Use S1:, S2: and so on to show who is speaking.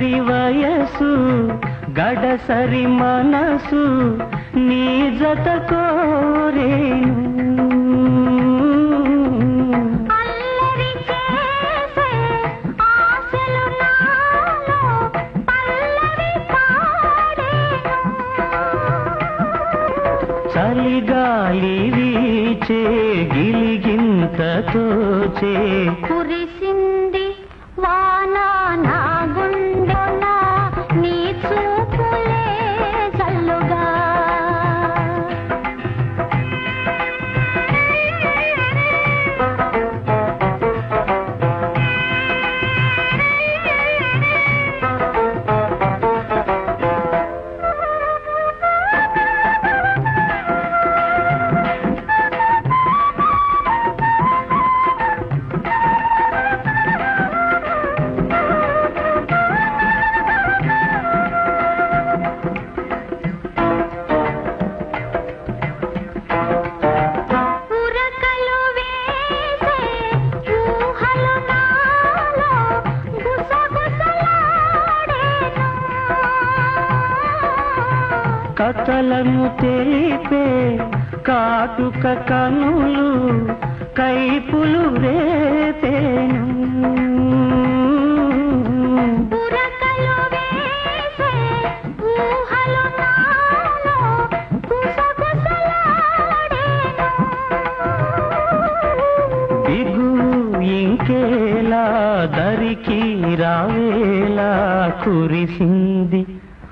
S1: తొలకరి వయసు గడసరి మనసు నీ జత కోరేను.
S2: అల్లరి చేసే ఆశలు నాలో పల్లవి పాడేను.
S1: చలిగాలి వీచే గిలిగింతతో చే
S2: కురిసింది
S1: కథలను తెలిపే కాటుక కనులు కైపులు రేపేను దరికి రావేలా కురిసింది